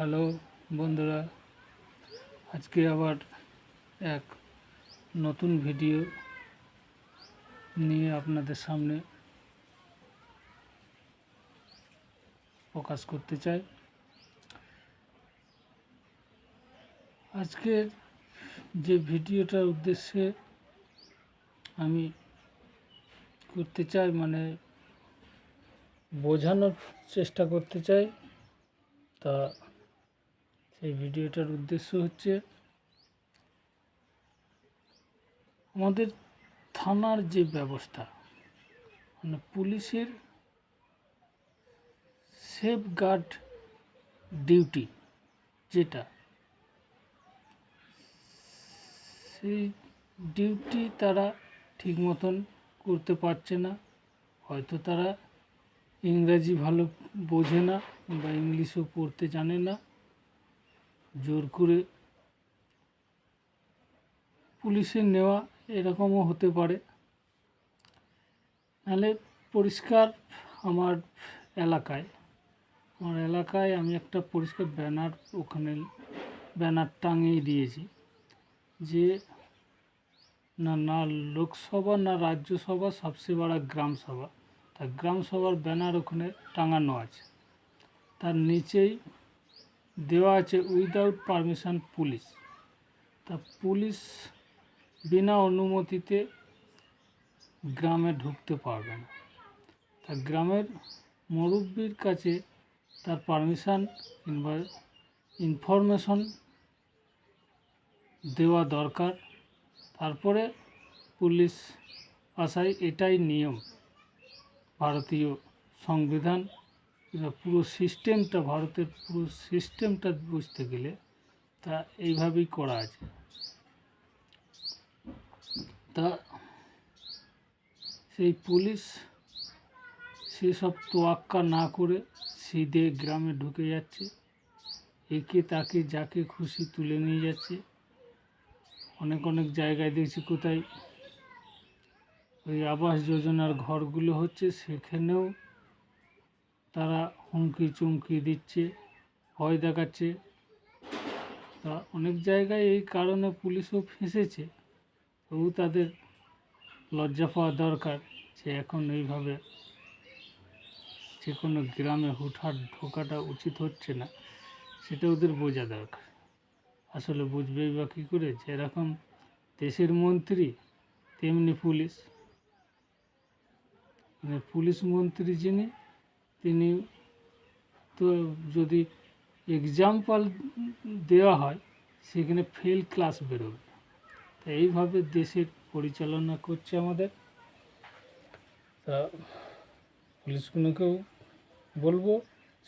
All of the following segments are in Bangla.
হ্যালো বন্ধুরা, আজকে আবার এক নতুন ভিডিও নিয়ে আপনাদের সামনে প্রকাশ করতে চাই। আজকে যে ভিডিওটার উদ্দেশ্যে আমি করতে চাই মানে বোঝানোর চেষ্টা করতে চাই, তা সেই ভিডিওটার উদ্দেশ্য হচ্ছে আমাদের থানার যে ব্যবস্থা মানে পুলিশের সেফ গার্ড ডিউটি যেটা, সেই ডিউটি তারা ঠিক মতন করতে পারছে না। হয়তো তারা ইংরাজি ভালো বোঝে না বা ইংলিশও পড়তে জানে না। জোর করে পুলিশের নেওয়া এরকমও হতে পারে। নাহলে পরিষ্কার আমার এলাকায় আমার এলাকায় আমি একটা পরিষ্কার ব্যানার ওখানে, ব্যানার টাঙিয়ে দিয়েছি যে না না লোকসভা না রাজ্যসভা, সবচেয়ে বড় গ্রামসভা। তা গ্রাম সভার ব্যানার ওখানে টাঙানো আছে। তার নিচেই দেওয়া আছে উইদাউট পারমিশন পুলিশ তা পুলিশ বিনা অনুমতিতে গ্রামে ঢুকতে পারবে না। তা গ্রামের মুরব্বির কাছে তার পারমিশন কিংবা ইনফরমেশন দেওয়া দরকার। তারপরে পুলিশ আসায় এটাই নিয়ম। ভারতীয় সংবিধান পুরো সিস্টেমটা, ভারতের পুরো সিস্টেমটা বুঝতে গেলে তা এইভাবেই করা আছে। তা সেই পুলিশ সেসব তোয়াক্কা না করে সিধে গ্রামে ঢুকে যাচ্ছে। একে তাকে যাকে খুশি তুলে নিয়ে যাচ্ছে। অনেক অনেক জায়গায় দেখছি কোথায় ওই আবাস যোজনার ঘরগুলো হচ্ছে, সেখানেও তারা হুমকি চুমকি দিচ্ছে, ভয় দেখাচ্ছে। তা অনেক জায়গায় এই কারণে পুলিশও ফেঁসেছে। তবু তাদের লজ্জা পাওয়া দরকার যে এখন এইভাবে যে কোনো গ্রামে হুটহাট ঢোকাটা উচিত হচ্ছে না, সেটা ওদের বোঝা দরকার। আসলে বুঝবেই বা কী করে যেরকম দেশের মন্ত্রী, তেমনি পুলিশ। মানে পুলিশ মন্ত্রী যিনি তিনি তো যদি এক্সাম্পল দেওয়া হয়, সেখানে ফেল ক্লাস বেরোবে। তা এইভাবে দেশের পরিচালনা করছে আমাদের। তা পুলিশগুলোকেও বলব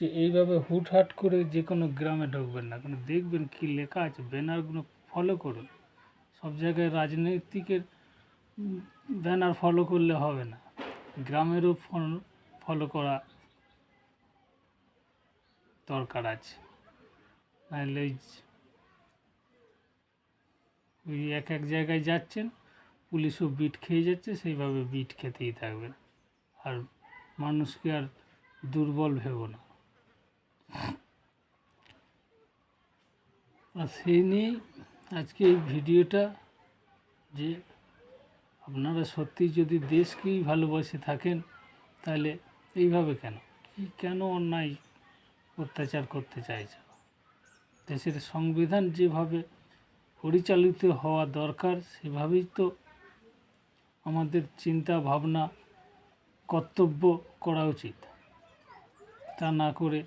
যে এইভাবে হুটহাট করে যে কোনো গ্রামে ঢুকবেন না। কিন্তু দেখবেন কী লেখা আছে, ব্যানারগুলো ফলো করুন। সব জায়গায় রাজনৈতিকের ব্যানার ফলো করলে হবে না। গ্রামেরও ফলো করা দরকার আছে। নাহলে ওই এক এক জায়গায় যাচ্ছেন, পুলিশও বিট খেয়ে যাচ্ছে, সেইভাবে বিট খেতেই থাকবেন। আর মানুষকে আর দুর্বল ভেবো না। আর সেই নিয়েই আজকে এই ভিডিওটা যে আপনারা সত্যি যদি দেশকেই ভালোবাসে থাকেন, তাহলে এইভাবে কেন? কি কেন অন্যায় অত্যাচার করতে চাইছে। দেশের সংবিধান যেভাবে পরিচালিত হওয়া দরকার, সেভাবেই তো আমাদের চিন্তা ভাবনা, কর্তব্য করা উচিত। তা না করে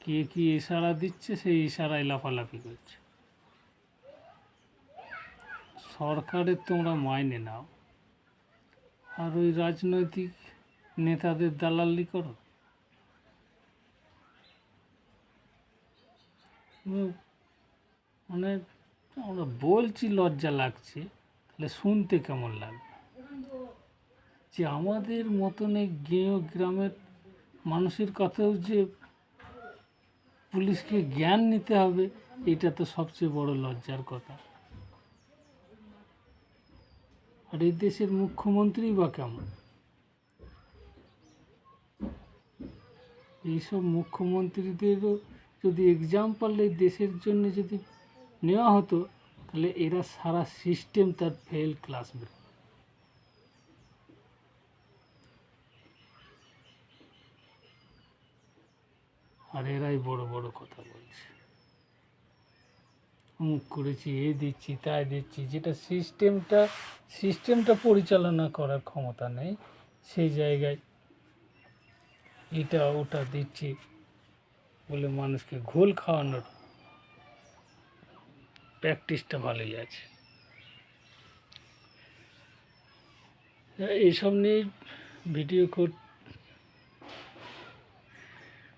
কে কী ইশারা দিচ্ছে, সেই ইশারায় লাফালাফি করছে। সরকারের তোমরা মাইনে নাও। আর ওই রাজনৈতিক নেতাদের দালালি করো। মানে আমরা বলছি, লজ্জা লাগছে। তাহলে শুনতে কেমন লাগবে? যে আমাদের মতন এই গেঁয়ো গ্রামের মানুষের কথাও যে পুলিশকে জ্ঞান নিতে হবে, এটা তো সবচেয়ে বড় লজ্জার কথা। আর এই দেশের মুখ্যমন্ত্রী বা কেমন? এইসব মুখ্যমন্ত্রীদেরও যদি এক্সাম্পল এই দেশের জন্য যদি নেওয়া হতো, তাহলে এরা সারা সিস্টেম তার ফেল ক্লাসমেট আর এরাই বড় বড় কথা বলছে। অমুক করেছি, এ দিচ্ছি, তাই দিচ্ছি, যেটা সিস্টেমটা সিস্টেমটা পরিচালনা করার ক্ষমতা নেই, সেই জায়গায় এটা ওটা দিচ্ছি। বলে মানুষকে ঘোল খাওয়ানোর প্র্যাকটিসটা ভালোই আছে। এইসব নিয়ে ভিডিও কর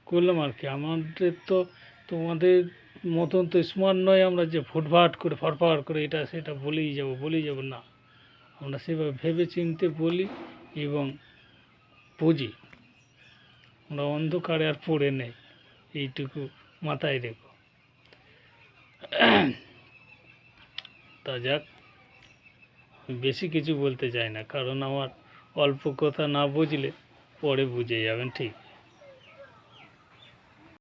করলাম আর কি। আমাদের তো তোমাদের মতন তো স্মার্ট নয় আমরা যে ফুটফাট করে ফটফট করে এটা সেটা বলেই যাব বলেই যাব না। আমরা সেভাবে ভেবে চিনতে বলি এবং বুঝি। আমরা অন্ধকারে আর পড়ে নেই। এইটুকু মাথায় রেখো। তা যাক, বেশি কিছু বলতে চাই না, কারণ আমার অল্প কথা না বুঝলে পরে বুঝে যাবেন, ঠিক।